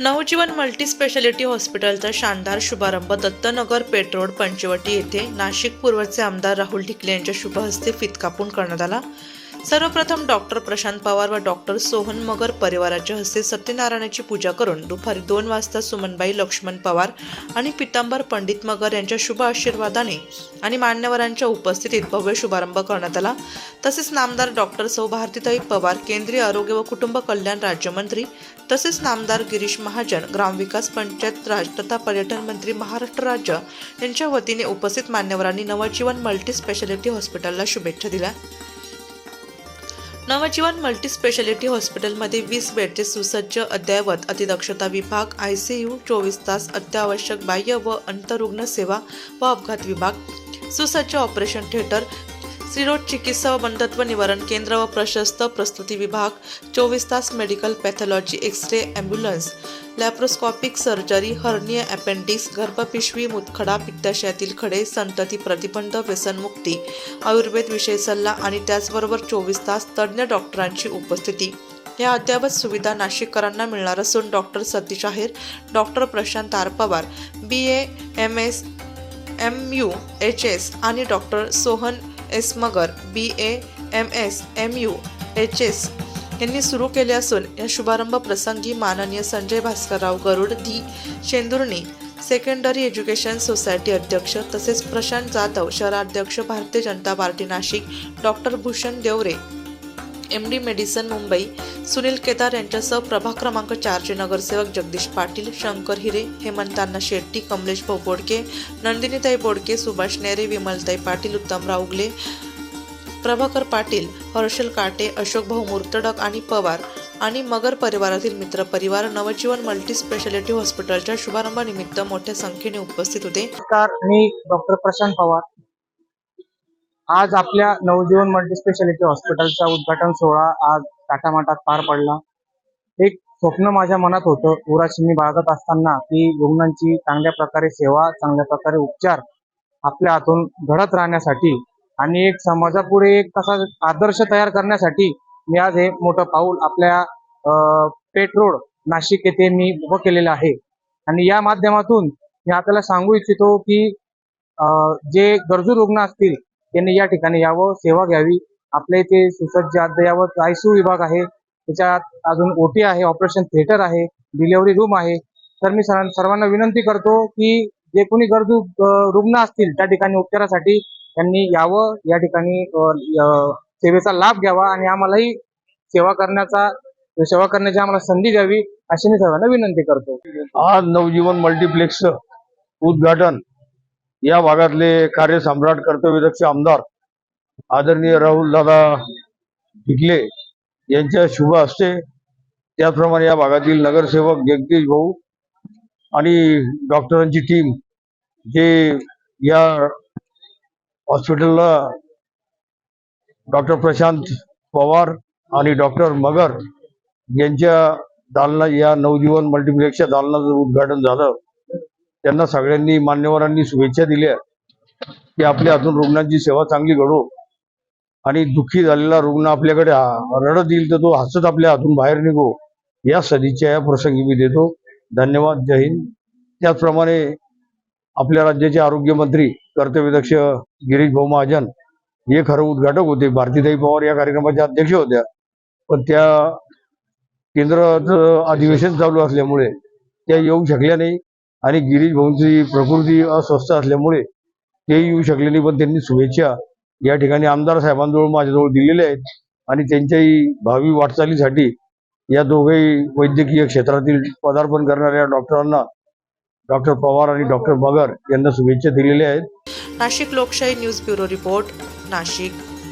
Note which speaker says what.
Speaker 1: नवजीवन multispeciality हॉस्पिटलचा शानदार शुभारंभ दत्तनगर पेट्रोड पंचवटी येथे नाशिक पूर्वचे आमदार राहुल ढिकले यांच्या शुभहस्ते फित कापून करण्यात आला. सर्वप्रथम डॉक्टर प्रशांत पवार व डॉक्टर सोहन मगर परिवाराच्या हस्ते सत्यनारायणाची पूजा करून दुपारी दोन वाजता सुमनबाई लक्ष्मण पवार आणि पितांबर पंडित मगर यांच्या शुभ आशीर्वादाने आणि मान्यवरांच्या उपस्थितीत भव्य शुभारंभ करण्यात आला. तसेच नामदार डॉक्टर सौ भारतीताई पवार केंद्रीय आरोग्य व कुटुंब कल्याण राज्यमंत्री तसेच नामदार गिरीश महाजन ग्रामविकास पंचायत राज तथा पर्यटन मंत्री महाराष्ट्र राज्य यांच्या वतीने उपस्थित मान्यवरांनी नवजीवन मल्टी स्पेशालिटी हॉस्पिटलला शुभेच्छा दिल्या. नवजीवन मल्टीस्पेशालिटी हॉस्पिटलमध्ये वीस बेडचे सुसज्ज अद्ययावत अतिदक्षता विभाग आय सी यू चोवीस तास अत्यावश्यक बाह्य व अंतरुग्ण सेवा व अपघात विभाग सुसज्ज ऑपरेशन थिएटर स्त्रीरोग चिकित्सा व बंधत्व निवारण केंद्र व प्रशस्त प्रस्तुती विभाग चोवीस तास medical pathology X ray ambulance laparoscopic surgery hernia appendix गर्भपिशवी मुतखडा पित्ताशयातील खडे संतती प्रतिबंध व्यसनमुक्ती आयुर्वेद विषय सल्ला आणि त्याचबरोबर चोवीस तास तज्ज्ञ डॉक्टरांची उपस्थिती या अद्ययावत सुविधा नाशिककरांना मिळणार असून doctor Satish Aher doctor Prashant R Pawar B A M S M U H S आणि doctor Sohan S Magar B A M S M U H S यांनी सुरू केले असून या शुभारंभ प्रसंगी माननीय Sanjay Bhaskarrao Garud the Shendurni secondary education society अध्यक्ष तसेच प्रशांत जाधव शहराध्यक्ष Bharatiya Janata party Nashik doctor Bhushan Deore M D medicine Mumbai Sunil Kedar यांच्यासह प्रभाग क्रमांक चारचे नगरसेवक जगदीश पाटील शंकर हिरे हेमंतांना शेट्टी कमलेश भाऊ बोडके नंदिनीताई बोडके सुभाष नेरे विमलताई पाटील उत्तमराव उगले प्रभाकर पाटील हर्षल काटे अशोक भाऊ मुर्तडक आणि पवार आणि मगर परिवारातील मित्रपरिवार नवजीवन मल्टी स्पेशालिटी हॉस्पिटलच्या शुभारंभानिमित्त मोठ्या संख्येने उपस्थित होते.
Speaker 2: मी डॉक्टर प्रशांत पवार. आज आपल्या नवजीवन मल्टीस्पेशालिटी हॉस्पिटलचा उद्घाटन सोहळा आज टाटामाटात पार पडला. एक स्वप्न माझ्या मनात होतं उराशी मी बाळगत असताना की रुग्णांची चांगल्या प्रकारे सेवा चांगल्या प्रकारे उपचार आपल्या हातून घडत राहण्यासाठी आणि एक समाजापुढे एक तसा आदर्श तयार करण्यासाठी मी आज हे मोठं पाऊल आपल्या पेट रोड नाशिक येथे मी उभं केलेलं आहे. आणि या माध्यमातून मी आपल्याला सांगू इच्छितो की जे गरजू रुग्ण असतील त्यांनी या ठिकाणी यावं सेवा घ्यावी. आपल्या इथे सुसज्ज अद्ययावत आयसीयू विभाग आहे. त्याच्यात अजून ओटी आहे ऑपरेशन थिएटर आहे डिलिव्हरी रूम आहे. तर मी सर्वांना विनंती करतो की जे कोणी गरजू रुग्ण असतील त्या ठिकाणी उपचारासाठी त्यांनी यावं या ठिकाणी सेवेचा लाभ घ्यावा आणि आम्हालाही सेवा करण्याचा सेवा करण्याची आम्हाला संधी द्यावी अशी मी सर्वांना विनंती करतो.
Speaker 3: आज नवजीवन मल्टिप्लेक्स उद्घाटन या भागातले कार्यसम्राट कर्तव्यदक्ष आमदार आदरणीय राहुल दादा ढिकले यांच्या शुभ हस्ते त्याचप्रमाणे या भागातील नगरसेवक जगदीश भाऊ आणि डॉक्टरांची टीम जे या हॉस्पिटलला डॉक्टर प्रशांत पवार आणि डॉक्टर मगर यांच्या दालना या नवजीवन मल्टिप्लेक्सच्या दालनाचं उद्घाटन झालं. त्यांना सगळ्यांनी मान्यवरांनी शुभेच्छा दिल्या की आपल्या हातून रुग्णांची सेवा चांगली घडो आणि दुःखी झालेला रुग्ण आपल्याकडे रडत येईल तर तो हसत आपल्या हातून बाहेर निघो. या सदिच्छा या प्रसंगी मी देतो. धन्यवाद. जय हिंद. त्याचप्रमाणे आपल्या राज्याचे आरोग्यमंत्री कर्तव्यदक्ष गिरीश भाऊ महाजन हे खरं उद्घाटक होते. भारतीताई पवार या कार्यक्रमाच्या अध्यक्ष होत्या. पण त्या केंद्राचं अधिवेशन चालू असल्यामुळे त्या येऊ शकल्या नाही. आणि गिरीश भाऊंची प्रकृती अस्वस्थ असल्यामुळे ते येऊ शकले नाही पण त्यांनी शुभेच्छा या ठिकाणी आमदार साहेबांजवळ माझ्याजवळ दिलेल्या आहेत. आणि त्यांच्याही भावी वाटचालीसाठी या दोघेही वैद्यकीय क्षेत्रातील पदार्पण करणाऱ्या डॉक्टरांना डॉक्टर पवार आणि डॉक्टर मगर यांना शुभेच्छा दिलेल्या आहेत.
Speaker 1: नाशिक लोकशाही न्यूज ब्युरो रिपोर्ट नाशिक.